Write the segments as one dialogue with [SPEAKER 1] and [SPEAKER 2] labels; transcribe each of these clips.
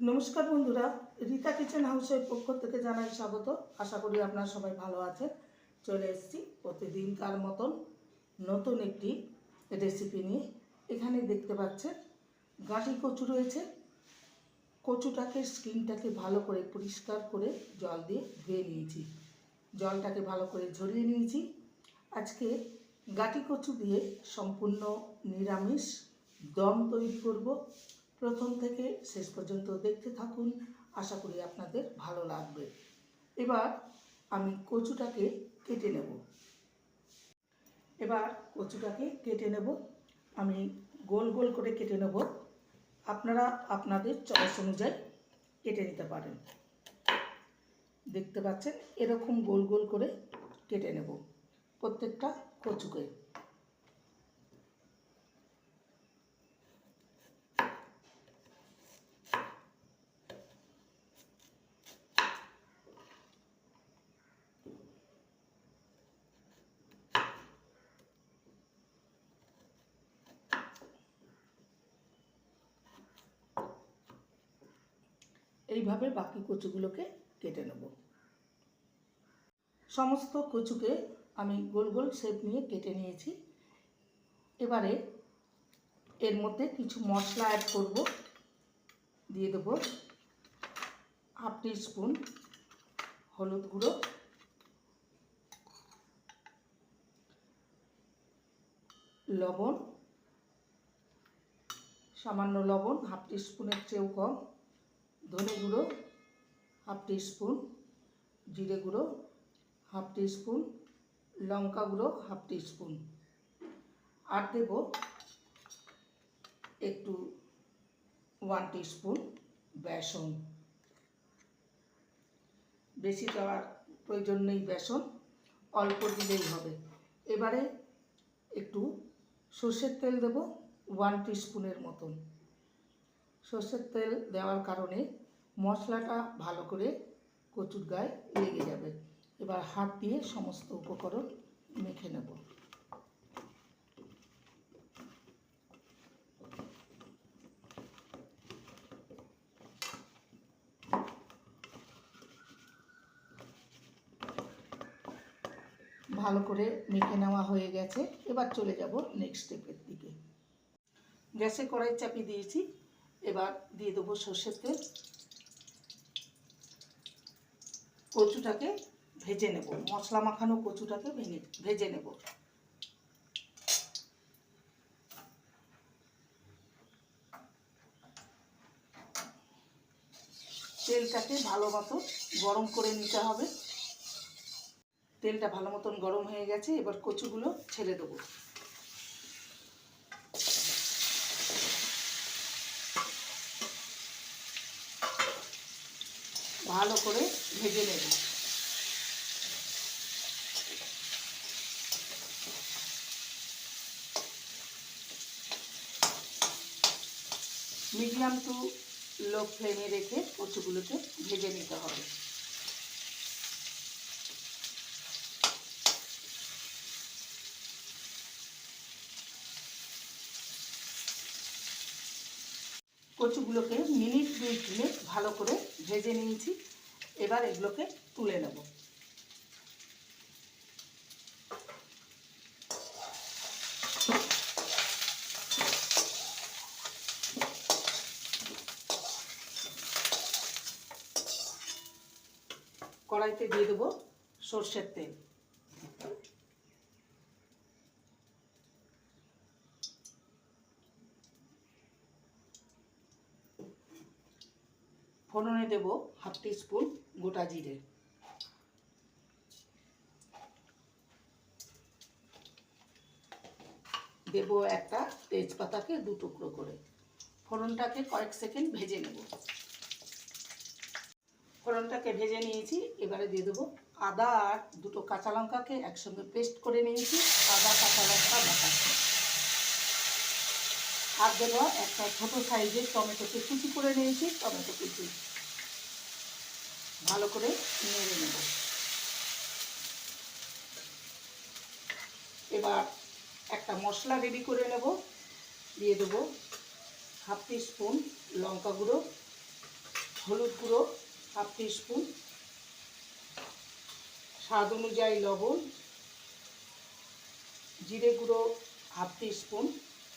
[SPEAKER 1] নমস্কার বন্ধুরা, রীতা কিচেন হাউসের পক্ষ থেকে জানাই স্বাগত। আশা করি আপনারা সবাই ভালো আছেন। চলে এসেছি প্রতিদিনকার মতন নতুন একটি রেসিপি নিয়ে। এখানে দেখতে পাচ্ছেন গাঁটি কচু রয়েছে। কচুটাকে স্কিনটাকে ভালো করে পরিষ্কার করে জল দিয়ে ধুয়ে নিয়েছি। জলটাকে ভালো করে ঝরিয়ে নিয়েছি। আজকে গাঁটি কচু দিয়ে সম্পূর্ণ নিরামিষ দম তৈরি করব। প্রথম থেকে শেষ পর্যন্ত দেখতে থাকুন। আশা করি আপনাদের ভালো লাগবে। এবার আমি কচুটাকে কেটে নেব। এবার কচুটাকে কেটে নেব। আমি গোল গোল করে কেটে নেব। আপনারা আপনাদের চয়েস অনুযায়ী কেটে নিতে পারেন। দেখতে পাচ্ছেন, এরকম গোল গোল করে কেটে নেব প্রত্যেকটা কচুকে। এইভাবে বাকি কচুগুলোকে কেটে নেব। সমস্ত কচুকে আমি গোল গোল শেপ নিয়ে কেটে নিয়েছি। এবারে এর মধ্যে কিছু মশলা অ্যাড করব। দিয়ে দেবো হাফ স্পুন হলুদ গুঁড়ো। লবণ, সামান্য লবণ, হাফ স্পুনের চেয়েও কম। ধনে গুঁড়ো হাফ টি স্পুন জিরে গুঁড়ো হাফ টি স্পুন লঙ্কা গুঁড়ো হাফ টি স্পুন আর দেব একটু ওয়ান টি স্পুন বেসন। বেশি দেওয়ার প্রয়োজন নেই বেসন, অল্প দিলেই হবে। এবারে একটু সর্ষের তেল দেব ওয়ান টি স্পুনের মতন। সর্ষের তেল দেওয়ার কারণে মশলাটা ভালো করে কচুর গায়ে লেগে যাবে। এবার হাত দিয়ে সমস্ত উপকরণ মেখে নেব। ভালো করে মেখে নেওয়া হয়ে গেছে। এবার চলে যাব নেক্সট স্টেপের দিকে। গ্যাসে কড়াই চাপিয়ে দিয়েছি। এবার দিয়ে দেবো সর্ষের তেল। কচুটাকে ভেজে নেব, মশলা মাখানো কচুটাকে ভেজে নেব। তেলটাকে ভালো মতো গরম করে নিতে হবে। তেলটা ভালো মতন গরম হয়ে গেছে, এবার কচুগুলো ছেড়ে দেবো। ভালো করে ভেজে নেব। মিডিয়াম টু লো ফ্লেমে রেখে কচুগুলোকে ভেজে নিতে হবে। কচুগুলোকে মিনিট দুই তিনে ভালো করে ভেজে নিয়েছি। এবার এগুলোকে তুলে নেব। কড়াইতে দিয়ে দেবো সর্ষের তেল। দেব হাফ স্পুন গোটা জিরে। দেব একটা তেজপাতাকে দু টুকরো করে। ফোড়নটাকে কয়েক সেকেন্ড ভেজে নেব। ফোড়নটাকে ভেজে নিয়েছি, এবারে দিয়ে দেবো আদা আর দুটো কাঁচা লঙ্কাকে একসঙ্গে পেস্ট করে নিয়েছি, আদা, কাঁচা লঙ্কা, বাটা আর দেব একটা ছোট সাইজের টমেটোকে কুচি করে নিয়েছি টমেটো কুচি ভালো করে নেড়ে নেব। এবার একটা মশলা রেডি করে নেব। দিয়ে দেবো হাফ স্পুন লঙ্কা গুঁড়ো, হলুদ গুঁড়ো, হাফ স্পুন স্বাদ অনুযায়ী লবণ, জিরে গুঁড়ো, হাফ স্পুন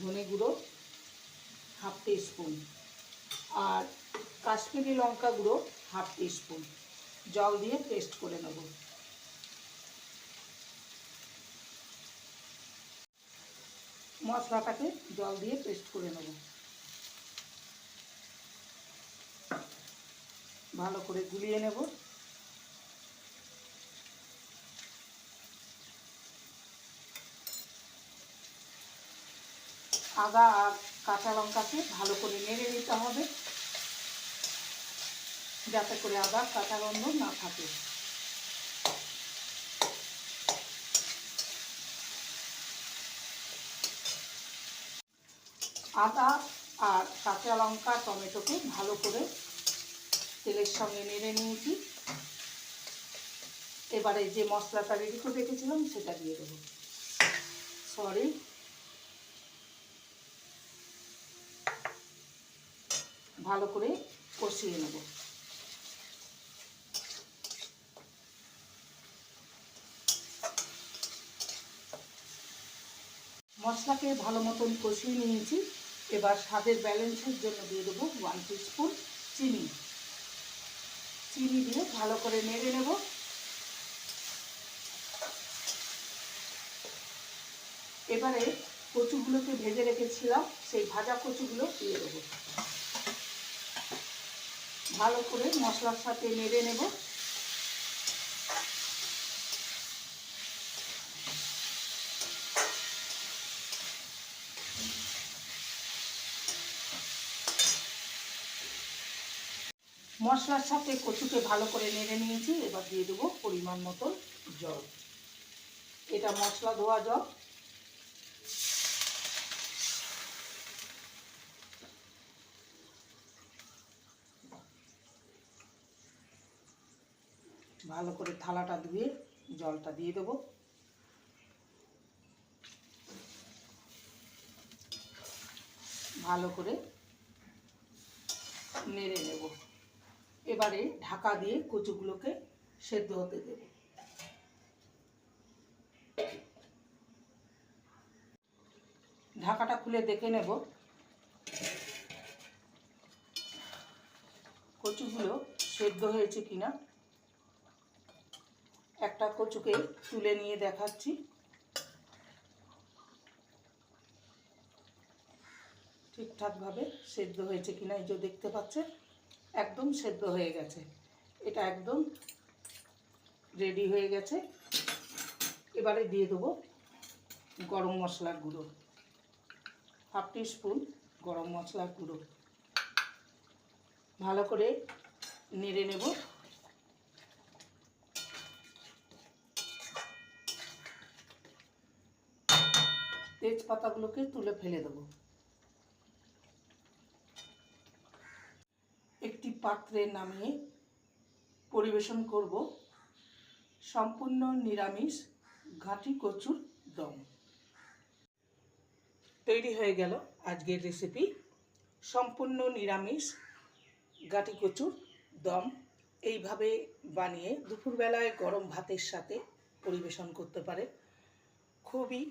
[SPEAKER 1] ধনে গুঁড়ো, হাফ স্পুন আর কাশ্মীরি লঙ্কা গুঁড়ো হাফ স্পুন জল দিয়ে পেস্ট করে নেব। মশলাটাকে জল দিয়ে পেস্ট করে নেব। ভালো করে গুলিয়ে নেব। আদা আর কাঁচা লঙ্কাকে ভালো করে নেড়ে নিতে হবে। যাতে করে আবার কাঁচা গন্ধ না থাকে। আদা আর কাঁচা লঙ্কা, টমেটোকে ভালো করে তেলের সঙ্গে নেড়ে নিয়েছি। এবারে যে মশলাটা রেডি করে রেখেছিলাম, সেটা দিয়ে দেবো। সরি ভালো করে কষিয়ে নেব। মশলাকে ভালো মতন কষিয়ে নিয়েছি। এবার স্বাদের ব্যালেন্সের জন্য দিয়ে দেবো ওয়ান স্পুন চিনি। চিনি দিয়ে ভালো করে নেড়ে নেব। এবারে কচুগুলোকে ভেজে রেখেছিলাম, সেই ভাজা কচুগুলো দিয়ে দেবো। ভালো করে মশলার সাথে নেড়ে নেব। মশলার সাথে কচুকে ভালো করে নেড়ে নিয়েছি, এবার দিয়ে দেবো পরিমাণ মতো জল। এটা মশলা ধোয়া জল। ভালো করে থালাটা ধুয়ে জলটা দিয়ে দেবো। ভালো করে নেড়ে নেব। এবারে ঢাকা দিয়ে কচুগুলোকে সেদ্ধ হতে দেব। ঢাকাটা খুলে দেখে নেব। কচুগুলো সেদ্ধ হয়েছে কিনা। একটা কচুকে তুলে নিয়ে দেখাচ্ছি। ঠিকঠাকভাবে সেদ্ধ হয়েছে কিনা এই যে দেখতে পাচ্ছেন, একদম সেদ্ধ হয়ে গেছে। এটা একদম রেডি হয়ে গেছে। এবারে দিয়ে দেবো গরম মশলার গুঁড়ো। হাফ স্পুন গরম মশলার গুঁড়ো। ভালো করে নেড়ে নেব। তেজপাতাগুলোকে তুলে ফেলে দেবো। একটি পাত্রে নামিয়ে পরিবেশন করব। সম্পূর্ণ নিরামিষ ঘাঁটি কচুর দম। তৈরি হয়ে গেল আজকের রেসিপি। সম্পূর্ণ নিরামিষ গাটি কচুর দম। এইভাবে বানিয়ে দুপুরবেলায় গরম ভাতের সাথে পরিবেশন করতে পারে। খুবই